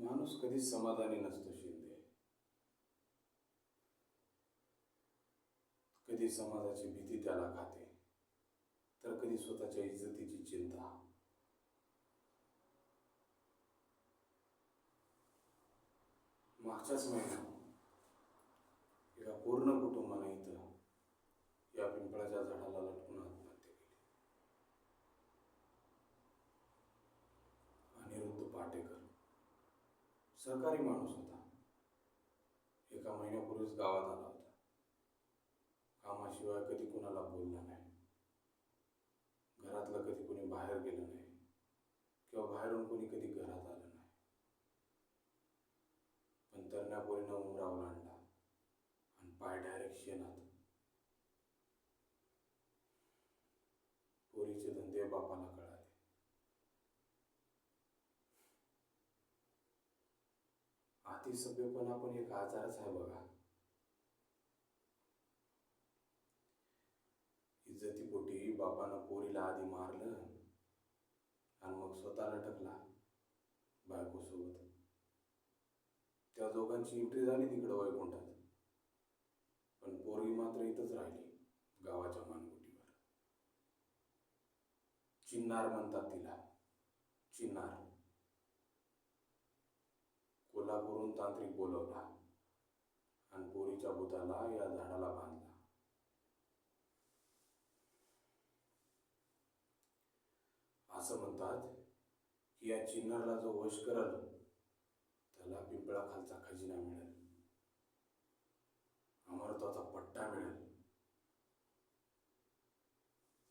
माणूस कधीच समाधानी नसतो शिंदे. कधी समाजाची भीती त्याला खाते तर कधी स्वतःच्या इज्जतीची चिंता. मागच्याच महिन्यात सरकारी माणूस होता. एका महिन्यापूर्वीच गावात आला होता. कामाशिवाय कधी कुणाला बोलला नाही. घरातलं कधी कोणी बाहेर गेलं नाही. किंवा बाहेरून कोणी कधी घरात आलं नाही. पण तरण्या पोरीनं उमरा आणला. आणि पाय डायरेक्ट शेणात. पोरीचे धंदे बापाला कळाले अतिसभ्यपणा पण एक आजारच आहे बघा. इज्जतीपोटी बापानं पोरीला आधी मारलं आणि मग स्वतःला टकला बायकोसोबत. त्या दोघांची एंट्री झाली तिकडं वैकुंठात. पण पोरगी मात्र इथंच राहिली गावाच्या मानगुटीवर. चिन्नार म्हणतात तिला. चिन्नार. कोल्हापूरहून तांत्रिक बोलवला आणि पोरीच्या भूताला या झाडाला बांधला. असं म्हणतात की या चिन्नारला जो वश करल त्याला पिंपळाखालचा खजिना मिळेल.